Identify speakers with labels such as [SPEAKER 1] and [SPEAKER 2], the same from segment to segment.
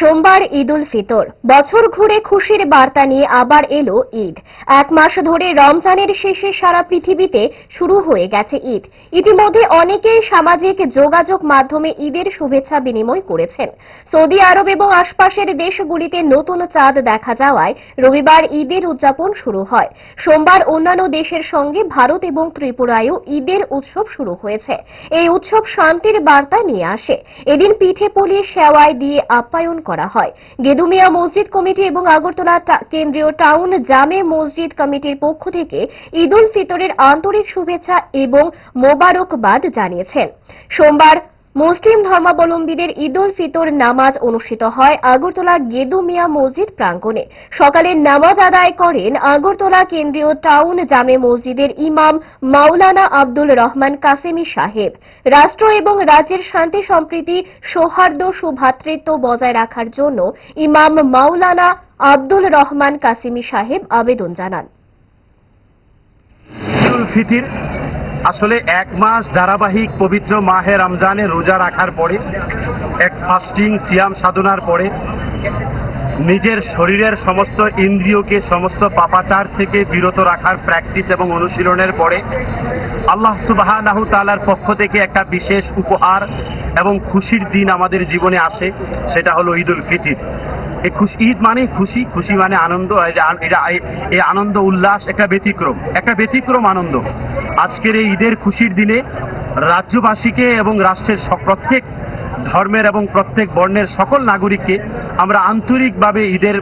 [SPEAKER 1] সোমবার ঈদ উল ফিতর। বছর ঘুরে খুশির বার্তা নিয়ে আবার এলো ঈদ। এক মাস ধরে রমজানের শেষে সারা পৃথিবীতে শুরু হয়ে গেছে ঈদ। ইতিমধ্যে অনেকেই সামাজিক যোগাযোগ মাধ্যমে ঈদের শুভেচ্ছা বিনিময় করেছেন। সৌদি আরব এবং আশপাশের দেশগুলিতে নতুন চাঁদ দেখা যাওয়ায় রবিবার ঈদের উদযাপন শুরু হয়। সোমবার অন্যান্য দেশের সঙ্গে ভারত এবং ত্রিপুরায়ও ঈদের উৎসব শুরু হয়েছে। এই উৎসব শান্তির বার্তা নিয়ে আসে। এদিন পিঠে পুলিশ সেওয়াই দিয়ে আপ্যায়ন করা হয়। গেদুমিয়া মসজিদ কমিটি এবং আগরতলা কেন্দ্রীয় টাউন জামে মসজিদ কমিটির পক্ষ থেকে ঈদ উল ফিতরের আন্তরিক শুভেচ্ছা এবং মোবারকবাদ জানিয়েছেন। সোমবার মুসলিম ধর্মাবলম্বীদের ঈদ উল ফিতর নামাজ অনুষ্ঠিত হয় আগরতলা গেদু মিয়া মসজিদ প্রাঙ্গণে। সকালে নামাজ আদায় করেন আগরতলা কেন্দ্রীয় টাউন জামে মসজিদের ইমাম মাওলানা আব্দুল রহমান কাসেমি সাহেব। রাষ্ট্র এবং রাজ্যের শান্তি সম্প্রীতি, সৌহার্দ্য, সুভাতৃত্ব বজায় রাখার জন্য ইমাম মাওলানা আব্দুল রহমান কাসেমি সাহেব আবেদন জানান।
[SPEAKER 2] আসলে এক মাস ধারাবাহিক পবিত্র মাহে রমজানে রোজা রাখার পরে, এক ফাস্টিং সিয়াম সাধনার পরে নিজের শরীরের সমস্ত ইন্দ্রিয়কে, সমস্ত পাপাচার থেকে বিরত রাখার প্র্যাকটিস এবং অনুশীলনের পরে আল্লাহ সুবাহ তালার পক্ষ থেকে একটা বিশেষ উপহার এবং খুশির দিন আমাদের জীবনে আসে, সেটা হলো ঈদুল ফিতির। এই খুশি, ঈদ মানে খুশি খুশি মানে আনন্দ এটা এই আনন্দ, উল্লাস, একটা ব্যতিক্রম একটা ব্যতিক্রম আনন্দ। আজকের এই ঈদের খুশির দিনে রাজ্যবাসীকে এবং রাষ্ট্রের প্রত্যেক ধর্মের এবং প্রত্যেক বর্ণের সকল নাগরিককে আমরা আন্তরিকভাবে ঈদের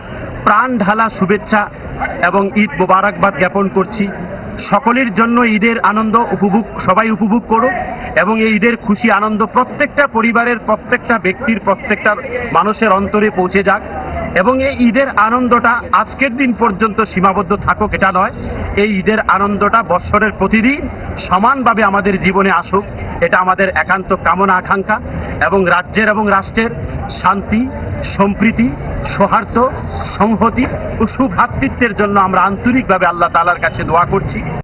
[SPEAKER 2] প্রাণ ঢালা শুভেচ্ছা এবং ঈদ মোবারকবাদ জ্ঞাপন করছি। সকলের জন্য ঈদের আনন্দ উপভোগ, সবাই উপভোগ করো এবং এই ঈদের খুশি আনন্দ প্রত্যেকটা পরিবারের, প্রত্যেকটা ব্যক্তির, প্রত্যেকটা মানুষের অন্তরে পৌঁছে যাক। এবং এই ঈদের আনন্দটা আজকের দিন পর্যন্ত সীমাবদ্ধ থাকুক, এটা নয়। এই ঈদের আনন্দটা বৎসরের প্রতিদিন সমানভাবে আমাদের জীবনে আসুক, এটা আমাদের একান্ত কামনা, আকাঙ্ক্ষা। এবং রাজ্যের এবং রাষ্ট্রের শান্তি, সম্প্রীতি, সৌহার্দ্য, সংহতি ও সুভ্রাতৃত্বের জন্য আমরা আন্তরিকভাবে আল্লাহ তালার কাছে দোয়া করছি।